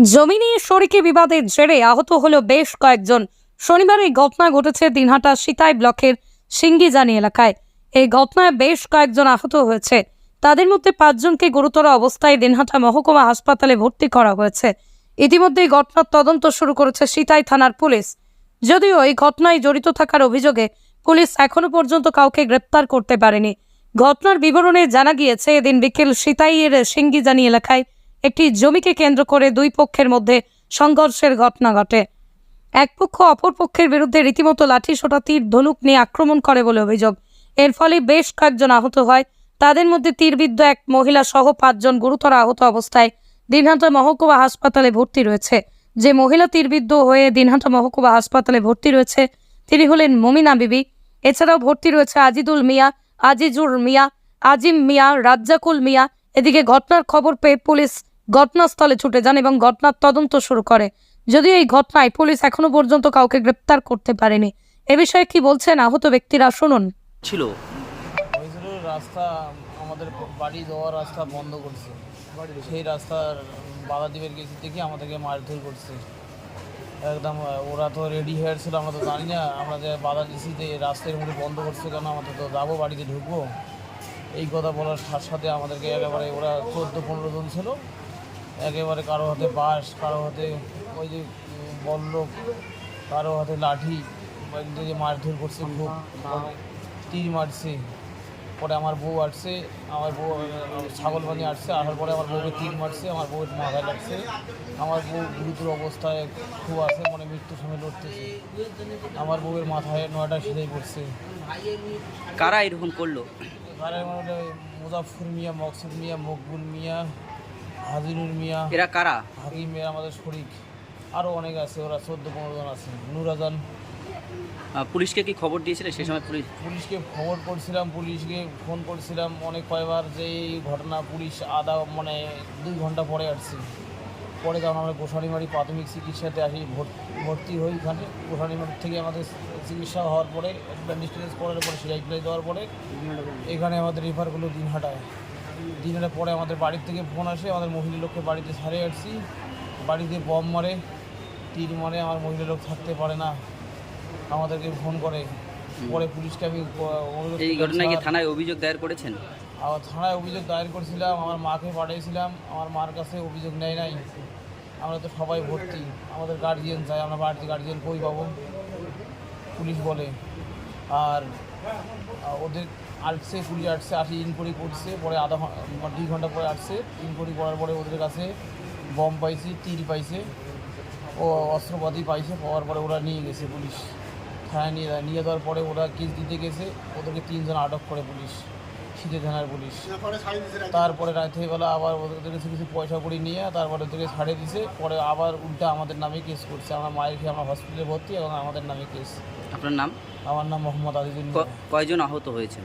জমি নিয়ে শরিকি বিবাদের জেরে আহত হলো বেশ কয়েকজন। শনিবার এই ঘটনা ঘটেছে দিনহাটা সিতাই ব্লকের সিঙ্গিজানি এলাকায়। এই ঘটনায় বেশ কয়েকজন আহত হয়েছে। তাদের মধ্যে পাঁচজনকে গুরুতর অবস্থায় দিনহাটা মহকুমা হাসপাতালে ভর্তি করা হয়েছে। ইতিমধ্যে এই ঘটনার তদন্ত শুরু করেছে সিতাই থানার পুলিশ। যদিও এই ঘটনায় জড়িত থাকার অভিযোগে পুলিশ এখনও পর্যন্ত কাউকে গ্রেপ্তার করতে পারেনি। ঘটনার বিবরণে জানা গিয়েছে, এদিন বিকেল সিতাইয়ের সিঙ্গিজানি এলাকায় একটি জমিকে কেন্দ্র করে দুই পক্ষের মধ্যে সংঘর্ষের ঘটনা ঘটে। এক পক্ষ অপর পক্ষের বিরুদ্ধে রীতিমতো লাঠি সোটা তীর, ধনুক নিয়ে আক্রমণ করে বলে অভিযোগ। এর ফলে বেশ কয়েকজন আহত হয়। তাদের মধ্যে তীরবিদ্ধ এক মহিলা সহ পাঁচজন গুরুতর আহত অবস্থায় দিনহাটা মহকুমা হাসপাতালে ভর্তি রয়েছে। যে মহিলা তীরবিদ্ধ হয়ে দিনহাটা মহকুমা হাসপাতালে ভর্তি রয়েছে, তিনি হলেন মমিনা বিবি। এছাড়াও ভর্তি রয়েছে আজিদুল মিয়া, আজিজুর মিয়া, আজিম মিয়া, রাজ্জাকুল মিয়া। এদিকে ঘটনার খবর পেয়ে পুলিশ ঘটনাস্থলে ছুটে যান এবং ঘটনার তদন্ত শুরু করে। যদিও এই ঘটনায় পুলিশ এখনও পর্যন্ত কাউকে গ্রেপ্তার করতে পারেনি। এ বিষয়ে কি বলছেন আহত ব্যক্তিরা শুনুন। ছিল। রাস্তা আমাদের বাড়ি যাওয়ার রাস্তা বন্ধ করছে। সেই রাস্তার বাধা দিবের গেছি দেখে আমাদেরকে মারধর করছে। একদম ওরা তো রেডি হয়ে ছিল আমরা তো জানি না আমরা যে বাধা দিছি যে রাস্তার মধ্যে বন্ধ করছে কেন আমাদের তো যাব বাড়িতে ঢুকবো। এই কথা বলার সাথে সাথে আমাদেরকে একেবারে ওরা চোদ্দ পনেরো জন ছিল। একেবারে কারও হাতে বাঁশ কারও হাতে ওই যে উম, বল্লভ কারও হাতে লাঠি যে মারধর করছে খুব তীর মারছে। পরে আমার বউ আসছে আমার বউ ছাগল বানিয়ে আসছে আসার পরে আমার বউকে তীর মারছে আমার বউয়ের মাথায় লাগছে। আমার বউ গুরুতর অবস্থায় খুব আছে মানে মৃত্যুর সময় লড়তেছে। আমার বউয়ের মাথায় নয়টা সিলাই পড়ছে। কারা এরকম করল? মধ্যে মুজাফর মিয়া মকসুদ মিয়া মকবুল মিয়া হাজিনুর মিয়া। এরা কারা? হাকিম মিয়া আমাদের শরিক। আরও অনেক আছে ওরা চোদ্দ পনেরো জন আছে। নুরাজান পুলিশকে কি খবর দিয়েছিলে সেই সময় পুলিশ? পুলিশকে খবর করছিলাম পুলিশকে ফোন করছিলাম অনেক কয়বার যে এই ঘটনা পুলিশ আধা মানে দুই ঘণ্টা পরে আসছে। পরে যখন আমরা গোসানিমারি প্রাথমিক চিকিৎসাতে আসি ভর- ভর্তি হই এখানে। গোসানিমারি থেকে আমাদের চিকিৎসা হওয়ার পরে ব্যান্ডেজ করার পরে সিলাই ফিলাই দেওয়ার পরে এখানে আমাদের রেফার করল দিনহাটায়। দিনহাটার পরে আমাদের বাড়ির থেকে ফোন আসে আমাদের মহিলা লোককে বাড়িতে ছাড়ে আসছি বাড়িতে বম মারে তীর মারে আমার মহিলা লোক থাকতে পারে না। আমাদেরকে ফোন করে। পরে পুলিশকে আমি এই ঘটনায় কি থানায় অভিযোগ দায়ের করেছেন? আমার থানায় অভিযোগ দায়ের করেছিলাম আমার মাকে পাঠিয়েছিলাম আমার মার কাছে অভিযোগ নেয় নাই। আমরা তো সবাই ভর্তি আমাদের গার্জিয়ান চাই আমরা বাড়িতে গার্জিয়ান কই পাবো? পুলিশ বলে। আর ওদের আসছে পুলিশ আসছে আসি ইনকোয়ারি করছে পরে আধা দুই ঘণ্টা পরে আসছে ইনকোয়ারি করার পরে ওদের কাছে বম পাইছে তীর পাইছে ও অস্ত্রপাতি পাইছে পাওয়ার পরে ওরা নিয়ে গেছে পুলিশ। থানায় নিয়ে যায় নিয়ে যাওয়ার পরে ওরা কেস দিতে গেছে ওদেরকে তিনজন আটক করে পুলিশ শীতে থানার পুলিশ। তারপরে রাত্রিবেলা আবার ওদের কাছে কিছু পয়সা করি নিয়ে তারপরে ওদেরকে ছাড়ে দিছে পরে আবার উল্টা আমাদের নামে কেস করছে। আমার মায়ের খেয়ে আমরা হসপিটালে ভর্তি এবং আমাদের নামে কেস। আপনার নাম? আমার নাম মোহাম্মদ আজিজুল কয়জন আহত হয়েছেন?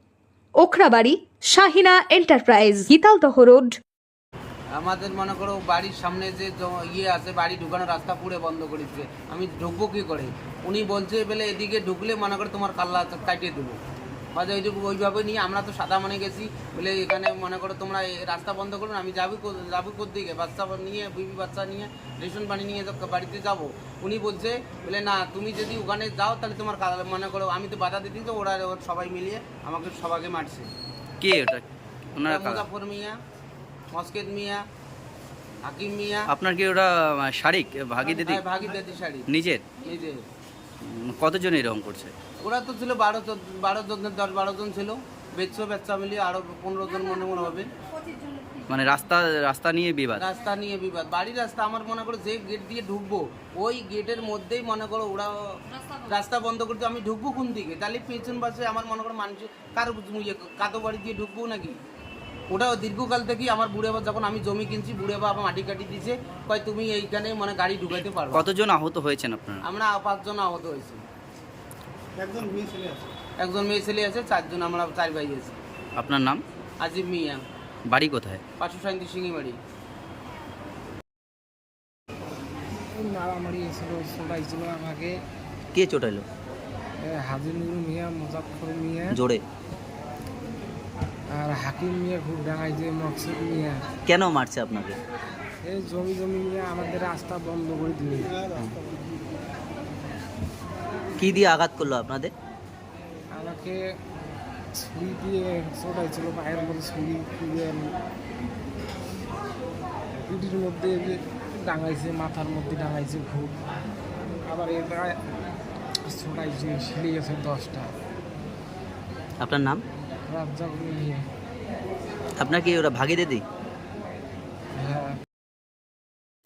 Okhrabari, Shahina enterprise, Gitaldaha road. আমাদের মনে করো বাড়ির সামনে যে ইয়ে আছে, বাড়ি ঢুকানোর রাস্তা পুরো বন্ধ করেছে। আমি ঢুকবো কি করে? উনি বলছে, বলে এদিকে ঢুকলে মনে করো তোমার কাল্লা কাটিয়ে দেবো। বাজে ওই ওইভাবে নিয়ে আমরা তো সাদা মানে গেছি। বলে এখানে মনে করো তোমরা রাস্তা বন্ধ করুন আমি যাবি যাব কোথেকে বাচ্চা নিয়ে বিবি বাচ্চা নিয়ে রেশন পানি নিয়ে তো বাড়িতে যাব। উনি বলছে বলে না তুমি যদি ওখানে যাও তাহলে তোমার মনে করো আমি তো বাধা দিতে তো ওরা ওরা সবাই মিলিয়ে আমাকে সবাইকে মারছে। কে ওটা? ওনারা? মুজাফর মিয়া মসকেদ মিয়া হাকিম মিয়া। আপনার কি ওটা শারিক? ভাগি দিদি হ্যাঁ, ভাগি দাদি শাড়ি নিজের। উম, কতজন এরকম করছে? ওরা তো ছিল বারো বারো জন দশ বারো জন ছিল। বেচছো বেচা মিলিয়ে আরও পনেরো জন মনে মনে হবে। মানে রাস্তা রাস্তা নিয়ে বিবাদ? রাস্তা নিয়ে বিবাদ। বাড়ির রাস্তা আমার মনে করো যে গেট দিয়ে ঢুকবো ওই গেটের মধ্যেই মনে করো ওরা রাস্তা বন্ধ করতে আমি ঢুকবো কোন দিকে? তাহলে পেছন পাশে আমার মনে করো মানুষ কারও ইয়ে কাতো বাড়ি দিয়ে ঢুকবো নাকি? ওটা দীর্ঘকাল থেকেই আমার বুড়ে বাবা যখন আমি জমি কিনছি বুড়ে বাবা আমার মাটি কাটি দিয়েছে কয় তুমি এইখানে মানে গাড়ি ঢুকাইতে পারবে। কতজন আহত হয়েছেন আপনারা? আমরা পাঁচজন আহত হয়েছি। একজন মেয়ে ছেলে আছে। একজন মেয়ে ছেলে আছে চারজন আমরা চার ভাই আছি। আপনার নাম? আজিব মিয়া। বাড়ি কোথায়? পাঁচশো সাঁত্রিশ সিঙ্গি বাড়ি। মারামারি আমাকে। কে চোটাইলো? এ, হাজিনুর মিয়া মুজাফর মিয়া। জোরে? আর হাকিম মিয়া খুব ডাঙাইছে মকসুদ মিয়া। কেন মারছে আপনাকে? এই জমি জমি মিয়া আমাদের রাস্তা বন্ধ করে দিল। কি দিয়ে আঘাত করল আপনাদের? আমাকে ছুরি দিয়ে ছোটাইছিল পায়ের মধ্যে ছুরি দিয়ে। পিঠির মধ্যে যে ডাঙাইছে মাথার মধ্যে ডাঙাইছে খুব। আবার গায়ে ছোটাইছে সিলে গেছে দশটা। আপনার নাম? আপনার কি ওরা ভাগে দিদি হ্যাঁ